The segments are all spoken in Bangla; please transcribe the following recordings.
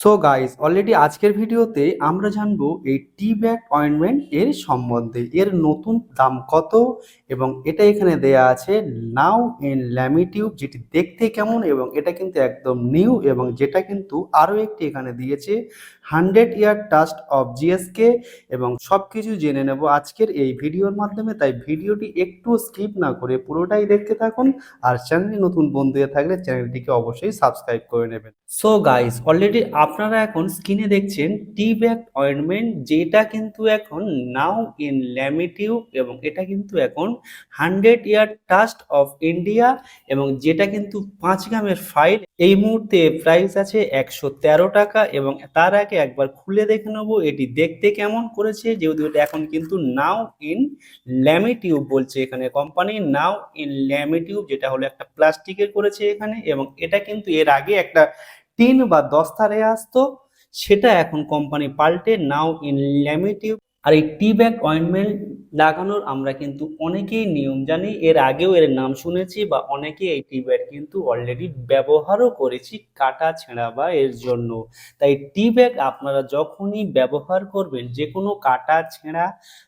সো গাইস অলরেডি আজকের ভিডিওতে আমরা জানব এই টি ব্যাগ অয়েন্টমেন্ট এর সম্বন্ধে। এর নতুন দাম কত এবং এটা এখানে দেয়া আছে নাও ইন ল্যামিটিউব যেটি দেখতে কেমন এবং এটা কিন্তু একদম নিউ এবং যেটা কিন্তু আরও একটি এখানে দিয়েছে, hundred year trust of GSK এবং সব কিছু জেনে নেব আজকের এই ভিডিওর মাধ্যমে। তাই ভিডিওটি একটু স্কিপ না করে পুরোটাই দেখতে থাকুন আর চ্যানেলে নতুন বন্ধু থাকলে চ্যানেলটিকে অবশ্যই সাবস্ক্রাইব করে নেবেন। সো গাইস অলরেডি আপনারা এখন স্ক্রিনে দেখছেন টি ব্যাগ অয়েন্টমেন্ট যেটা কিন্তু এখন নাও ইন ল্যামিটিউব এবং এটা কিন্তু এখন hundred year trust of India এবং যেটা কিন্তু পাঁচ গ্রামের ফাইল এই মুহূর্তে প্রাইস আছে একশো তেরো টাকা এবং তার আগে একবার খুলে দেখে নেব, এটি দেখতে কেমন করেছে যেহেতু এটা এখন কিন্তু নাও ইন ল্যামিটিউব বলছে এখানে কোম্পানি নাও ইন ল্যামিটিউব যেটা হলো একটা প্লাস্টিকের করেছে এখানে এবং এটা কিন্তু এর আগে একটা টিন বা দস্তারে আসতো, সেটা এখন কোম্পানি পাল্টে নাও ইন ল্যামিটিভ আর এই টি ব্যাগ অয়েন্টমেন্ট লাগানোর আমরা কিন্তু অনেকেই নিয়ম জানি। এর আগেও এর নাম শুনেছি বা অনেকে এই টি ব্যাগ কিন্তু অলরেডি ব্যবহারও করেছি কাটা, ছেঁড়া বা এর জন্য। তাই টি ব্যাগ আপনারা যখনই ব্যবহার করবেন যে কোনো কাটা, ছেঁড়া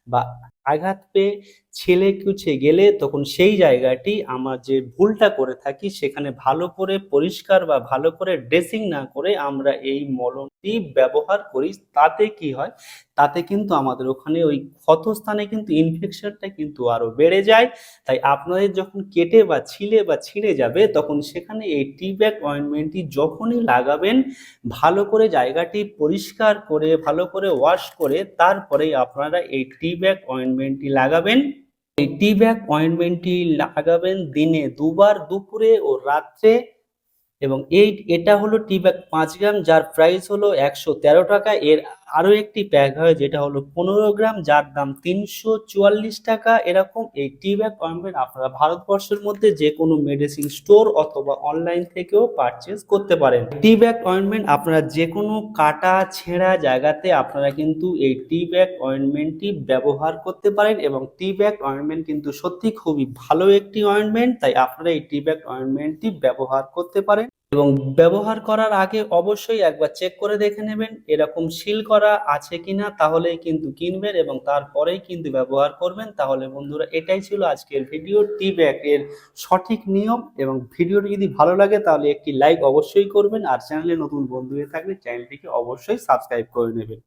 বা আঘাত পেয়ে ছেলে কুছে গেলে তখন সেই জায়গাটি আমরা যে ভুলটা করে থাকি, সেখানে ভালো করে পরিষ্কার বা ভালো করে ড্রেসিং না করে আমরা এই মলমটি ব্যবহার করি। তাতে কি হয়? তাতে কিন্তু আমাদের ওখানে ওই ক্ষতস্থানে কিন্তু ইনফেকশনটা কিন্তু আরও বেড়ে যায়। তাই আপনাদের যখন কেটে বা ছিলে বা ছিঁড়ে যাবে, তখন সেখানে এই টি ব্যাগ অয়েন্টমেন্টটি যখনই লাগাবেন, ভালো করে জায়গাটি পরিষ্কার করে, ভালো করে ওয়াশ করে তারপরেই আপনারা এই টি ব্যাগ অয়েন্টমেন্টটি লাগাবেন। এই টি ব্যাগ অয়েন্টমেন্টটি লাগাবেন দিনে দুবার দুপুরে ও রাত্রে। এবং এই, এটা হলো টি ব্যাগ পাঁচ গ্রাম, যার প্রাইস হলো একশো তেরো টাকা। এর আরও একটি প্যাক হয় যেটা হলো পনেরো গ্রাম, যার দাম তিনশো চুয়াল্লিশ টাকা। এরকম এই টি ব্যাগ অয়েন্টমেন্ট আপনারা ভারতবর্ষের মধ্যে যে কোনো মেডিসিন স্টোর অথবা অনলাইন থেকেও পারচেজ করতে পারেন। টি ব্যাগ অয়েন্টমেন্ট আপনারা যে কোনো কাটা ছেঁড়া জায়গাতে আপনারা কিন্তু এই টি ব্যাগ অয়েন্টমেন্টটি ব্যবহার করতে পারেন এবং টি ব্যাগ অয়েন্টমেন্ট কিন্তু সত্যি খুবই ভালো একটি অয়েন্টমেন্ট তাই আপনারা এই টি ব্যাগ অয়েন্টমেন্টটি ব্যবহার করতে পারেন। এবং ব্যবহার করার আগে অবশ্যই একবার চেক করে দেখে নেবেন, এরকম সিল করা আছে কিনা, তাহলেই কিন্তু কিনবেন এবং তারপরেই কিন্তু ব্যবহার করবেন। তাহলে বন্ধুরা, এটাই ছিল আজকের ভিডিও টি ব্যাগ এর সঠিক নিয়ম এবং ভিডিওটি যদি ভালো লাগে, তাহলে একটি লাইক অবশ্যই করবেন আর চ্যানেলে নতুন বন্ধু হয়ে থাকলে চ্যানেলটিকে অবশ্যই সাবস্ক্রাইব করে নেবেন।